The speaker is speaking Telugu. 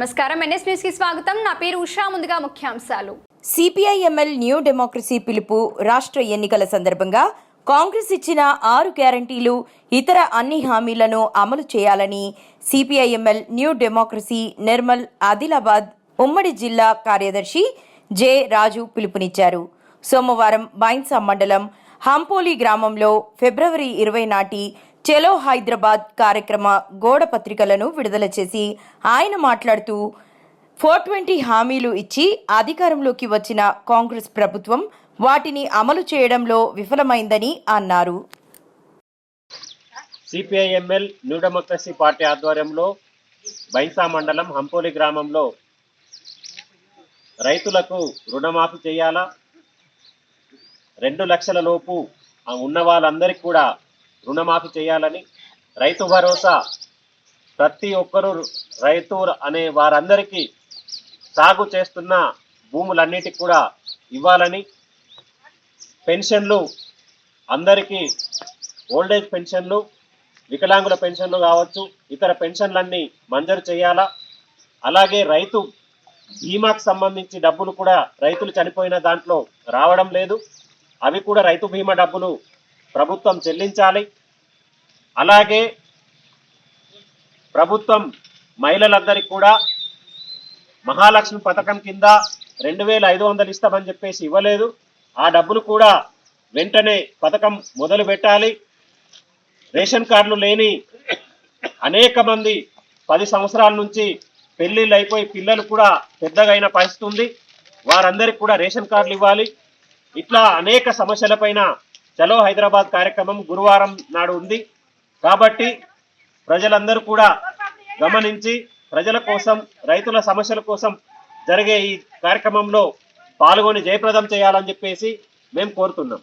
నమస్కారం. ఎన్ఎస్ న్యూస్కి స్వాగతం. నా పేరు ఉషా. ముందుగా ముఖ్యాంశాలు. సిపిఐఎంఎల్ న్యూ డెమోక్రసీ పిలుపు రాష్ట్ర ఎన్నికల సందర్భంగా కాంగ్రెస్ ఇచ్చిన ఆరు గ్యారంటీలు ఇతర అన్ని హామీలను అమలు చేయాలని CPIML new democracy Nirmal Adilabad ఉమ్మడి జిల్లా కార్యదర్శి జె రాజు పిలుపునిచ్చారు. సోమవారం బైన్సా మండలం హంపోలి గ్రామంలో ఫిబ్రవరి ఇరవై నాటి చెలో హైదరాబాద్ కార్యక్రమ గోడ పత్రికలను విడుదల చేసి ఆయన మాట్లాడుతూ ఫోర్ ట్వంటీ హామీలు ఇచ్చి అధికారంలోకి వచ్చిన కాంగ్రెస్ ప్రభుత్వం వాటిని అమలు చేయడంలో విఫలమైందని అన్నారు. సిపిఐఎంఎల్ న్యూ డెమోక్రసీ పార్టీ ఆధ్వర్యంలో బైసా మండలం హంపోలి గ్రామంలో రైతులకు రుణమాఫీ చేయాలా? రెండు లక్షల లోపు ఉన్న వాళ్ళందరికీ కూడా రుణమాఫీ చేయాలని రైతు భరోసా ప్రతి ఒక్కరూ రైతు అనే వారందరికీ సాగు చేస్తున్న భూములన్నిటికి కూడా ఇవ్వాలని పెన్షన్లు అందరికీ ఓల్డేజ్ పెన్షన్లు వికలాంగుల పెన్షన్లు కావచ్చు ఇతర పెన్షన్లన్నీ మంజూరు చేయాలా? అలాగే రైతు బీమాకు సంబంధించి డబ్బులు కూడా రైతులు చనిపోయిన దాంట్లో రావడం లేదు. అవి కూడా రైతు బీమా డబ్బులు ప్రభుత్వం చెల్లించాలి. అలాగే ప్రభుత్వం మహిళలందరికీ కూడా మహాలక్ష్మి పథకం కింద రెండు వేల ఐదు వందలు ఇస్తామని చెప్పేసి ఇవ్వలేదు. ఆ డబ్బులు కూడా వెంటనే పథకం మొదలు పెట్టాలి. రేషన్ కార్డులు లేని అనేక మంది పది సంవత్సరాల నుంచి పెళ్ళిళ్ళు అయిపోయి పిల్లలు కూడా పెద్దగా అయిన పరిస్థితి ఉంది. వారందరికి కూడా రేషన్ కార్డులు ఇవ్వాలి. ఇట్లా అనేక సమస్యలపైన చలో హైదరాబాద్ కార్యక్రమం గురువారం నాడు ఉంది. కాబట్టి ప్రజలందరూ కూడా గమనించి ప్రజల కోసం రైతుల సమస్యల కోసం జరిగే ఈ కార్యక్రమంలో పాల్గొని జయప్రదం చేయాలని చెప్పేసి మేము కోరుతున్నాం.